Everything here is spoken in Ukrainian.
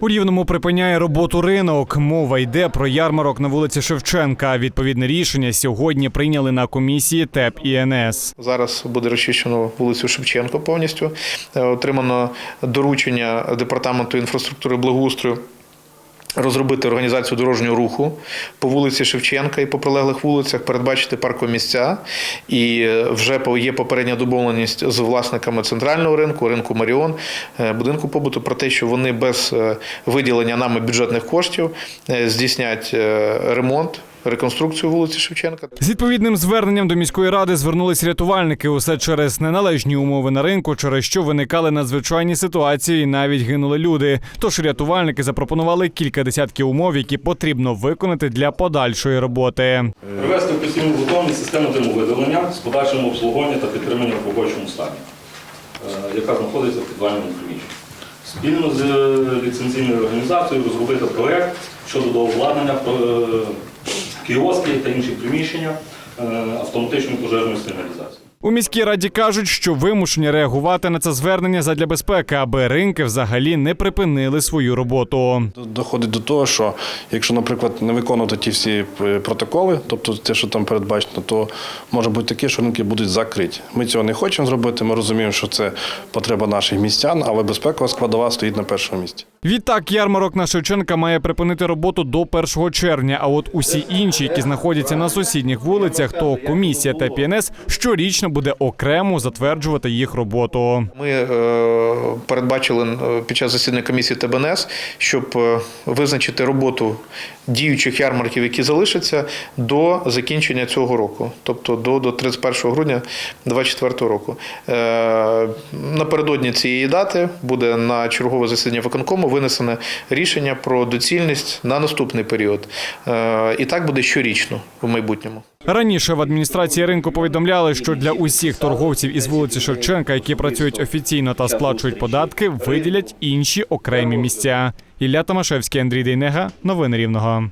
У Рівному припиняє роботу ринок. Мова йде про ярмарок на вулиці Шевченка. Відповідне рішення сьогодні прийняли на комісії ТЕП і НС. Зараз буде розчищено вулицю Шевченко повністю. Е, Отримано доручення департаменту інфраструктури благоустрою. Розробити організацію дорожнього руху по вулиці Шевченка і по прилеглих вулицях, передбачити паркові місця. І е, вже є попередня домовленість з власниками центрального ринку, ринку Маріон, е, будинку побуту про те, що вони без е, виділення нами бюджетних коштів здійснять ремонт, реконструкцію вулиці Шевченка. З відповідним зверненням до міської ради звернулись рятувальники. Усе через неналежні умови на ринку, через що виникали надзвичайні ситуації, і навіть гинули люди. Тож рятувальники запропонували кілька десятків умов, які потрібно виконати для подальшої роботи. Привести в постійну готовність систему димовидалення з подальшим обслуговуванням та підтриманням в робочому стані, е, яка знаходиться в підвальному приміщенні. Спільно з е, ліцензійною організацією розробити проєкт щодо дообладнання е, кіоски та інші приміщення е, автоматичної пожежної сигналізації. У міській раді кажуть, що вимушені реагувати на це звернення задля безпеки, аби ринки взагалі не припинили свою роботу. Доходить до того, що якщо, наприклад, не виконувати ті всі е, протоколи, тобто те, що там передбачено, то може бути таке, що ринки будуть закриті. Ми цього не хочемо зробити. Ми розуміємо, що це потреба наших містян, але безпекова складова стоїть на першому місці. Відтак, ярмарок на Шевченка має припинити роботу до 1 червня. А от усі інші, які знаходяться на сусідніх вулицях, то комісія та ПНС щорічно буде окремо затверджувати їх роботу. Ми е, передбачили е, під час засідання комісії ТБНС, щоб е, визначити роботу діючих ярмарків, які залишаться до закінчення цього року, тобто до, до 31 грудня 2024 року. Е, напередодні цієї дати буде на чергове засідання виконкому винесене рішення про доцільність на наступний період. Е, і так буде щорічно в майбутньому. Раніше в адміністрації ринку повідомляли, що для усіх торговців із вулиці Шевченка, які працюють офіційно та сплачують податки, виділять інші окремі місця. Ілля Томашевський, Андрій Дейнега. Новини Рівного.